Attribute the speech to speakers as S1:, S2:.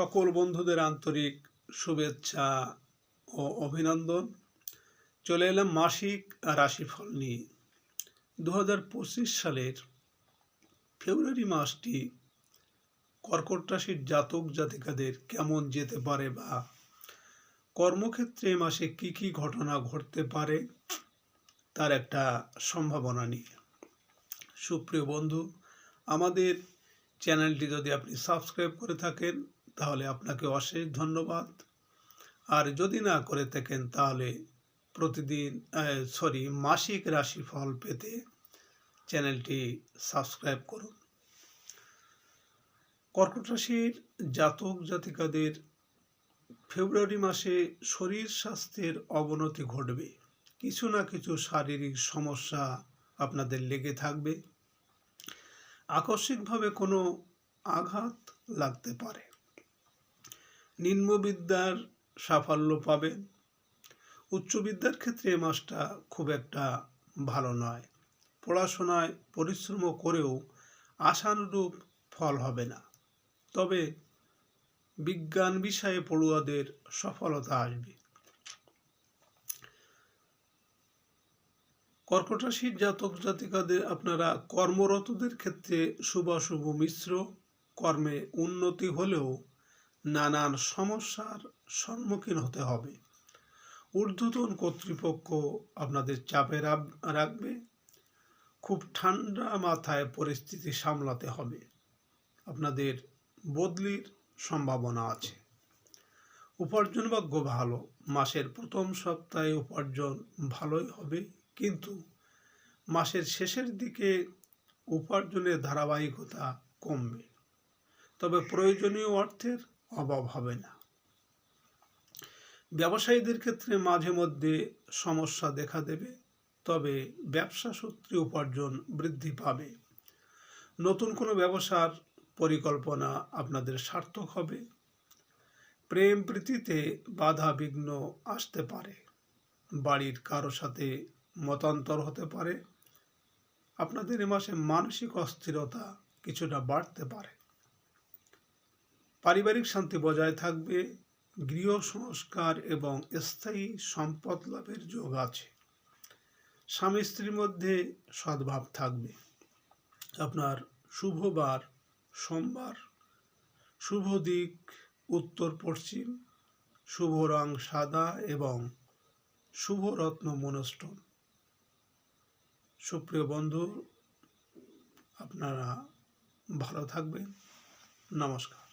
S1: সকল বন্ধুদের আন্তরিক শুভেচ্ছা ও অভিনন্দন। চলে এলাম মাসিক রাশিফল নিয়ে। দু হাজার পঁচিশ সালের ফেব্রুয়ারি মাসটি কর্কট রাশির জাতক জাতিকাদের কেমন যেতে পারে বা কর্মক্ষেত্রে মাসে কি কি ঘটনা ঘটতে পারে, তার একটা সম্ভাবনা নিয়ে। সুপ্রিয় বন্ধু, আমাদের চ্যানেলটি যদি আপনি সাবস্ক্রাইব করে থাকেন তাহলে আপনাকে অশেষ ধন্যবাদ। আর যদি না করে থাকেন তাহলে প্রতিদিন সরি, মাসিক রাশিফল পেতে চ্যানেলটি সাবস্ক্রাইব করুন। কর্কট রাশির জাতক জাতিকাদের ফেব্রুয়ারি মাসে শরীর স্বাস্থ্যের অবনতি ঘটবে। কিছু না কিছু শারীরিক সমস্যা আপনাদের লেগে থাকবে। আকস্মিকভাবে কোনো আঘাত লাগতে পারে। নিম্নবিদ্যার সাফল্য পাবেন উচ্চবিদ্যার ক্ষেত্রে এ মাসটা খুব একটা ভালো নয়। পড়াশোনায় পরিশ্রম করেও আশানুরূপ ফল হবে না। তবে বিজ্ঞান বিষয়ে পড়ুয়াদের সফলতা আসবে। কর্কট রাশির জাতক জাতিকাদের আপনারা কর্মরতদের ক্ষেত্রে শুভাশুভ মিশ্র, কর্মে উন্নতি হলেও নানান সমস্যার সম্মুখীন হতে হবে। ঊর্ধ্বতন কর্তৃপক্ষ আপনাদের চাপে রাখবে। খুব ঠান্ডা মাথায় পরিস্থিতি সামলাতে হবে। আপনাদের বদলির সম্ভাবনা আছে। উপার্জন ভাগ্য ভালো। মাসের প্রথম সপ্তাহে উপার্জন ভালোই হবে। কিন্তু মাসের শেষের দিকে উপার্জনের ধারাবাহিকতা কমবে। তবে প্রয়োজনীয় অর্থের অভাব হবে না। ব্যবসায়ীদের ক্ষেত্রে মাঝে মধ্যে সমস্যা দেখা দেবে, তবে ব্যবসা সূত্রে উপার্জন বৃদ্ধি পাবে। নতুন কোনো ব্যবসার পরিকল্পনা আপনাদের সার্থক হবে। প্রেম প্রীতিতে বাধা বিঘ্ন আসতে পারে। বাড়ির কারও সাথে মতান্তর হতে পারে। আপনাদের এ মাসে মানসিক অস্থিরতা কিছুটা বাড়তে পারে। পারিবারিক শান্তি বজায় থাকবে, গৃহ সংস্কার এবং স্থায়ী সম্পদ লাভের যোগ আছে। স্বামী স্ত্রীর মধ্যে সদ্ভাব থাকবে। আপনার শুভবার সোমবার। শুভ দিক, উত্তর পশ্চিম। শুভ রং সাদা এবং শুভ রত্ন মনস্টন সুপ্রিয় বন্ধু, আপনারা ভালো থাকবেন। নমস্কার।